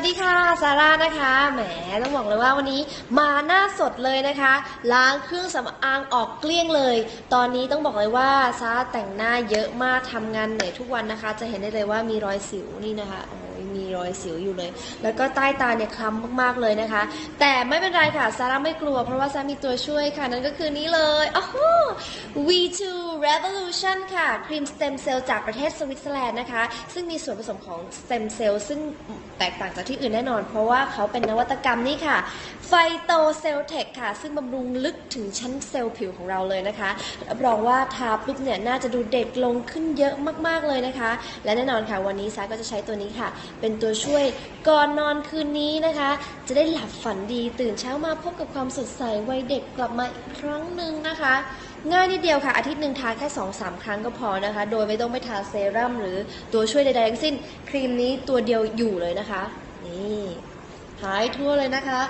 วัสดีค่ะซาร่านะคะแหมต้องบอกเลยว่าวันนี้มาหน้าสดเลยนะคะ ล้างเครื่องสำอางออกเกลี้ยงเลย ตอนนี้ต้องบอกเลยว่าซาร่าแต่งหน้าเยอะมากทำงานเหนื่อยทุกวันนะคะ จะเห็นได้เลยว่ามีรอยสิวนี่นะคะโอ้ ยังมีรอยสิวอยู่เลย แล้วก็ใต้ตาเนี่ยคล้ำมากๆเลยนะคะ แต่ไม่เป็นไรค่ะซาร่าไม่กลัว เพราะว่าซารามีตัวช่วยค่ะ นั่นก็คือนี้เลยโอ๋อ V2 Revolution ค่ะ ครีมสเต็มเซลล์จากประเทศสวิตเซอร์แลนด์นะคะ ซึ่งมีส่วนผสมของสเต็มเซลล์ซึ่งแตกต่างจากที่อื่นแน่นอน เพราะว่าเขาเป็นนวัตกรรมนี่ค่ะ ไฟโตเซลเทคค่ะ ซึ่งบำรุงลึกถึงชั้นเซลล์ผิวของเราเลยนะคะ รับรองว่าทาปุ๊บเนี่ยน่าจะดูเด็กลงขึ้นเยอะมากๆเลยนะคะ และแน่นอนค่ะวันนี้ซาก็จะใช้ตัวนี้ค่ะเป็นตัวช่วยก่อนนอนคืนนี้นะคะ จะได้หลับฝันดีตื่นเช้ามาพบกับความสดใสวัยเด็กกลับมาอีกครั้งหนึ่งนะคะ ง่ายนิดเดียวค่ะ อาทิตย์หนึ่งทาแค่ 2-3 ครั้งก็พอนะคะ โดยไม่ต้องไปทาเซรั่มหรือตัวช่วยใดๆทั้งสิ้น ครีมนี้ตัวเดียวอยู่เลยนะคะ นี่หายทั่วเลยนะคะ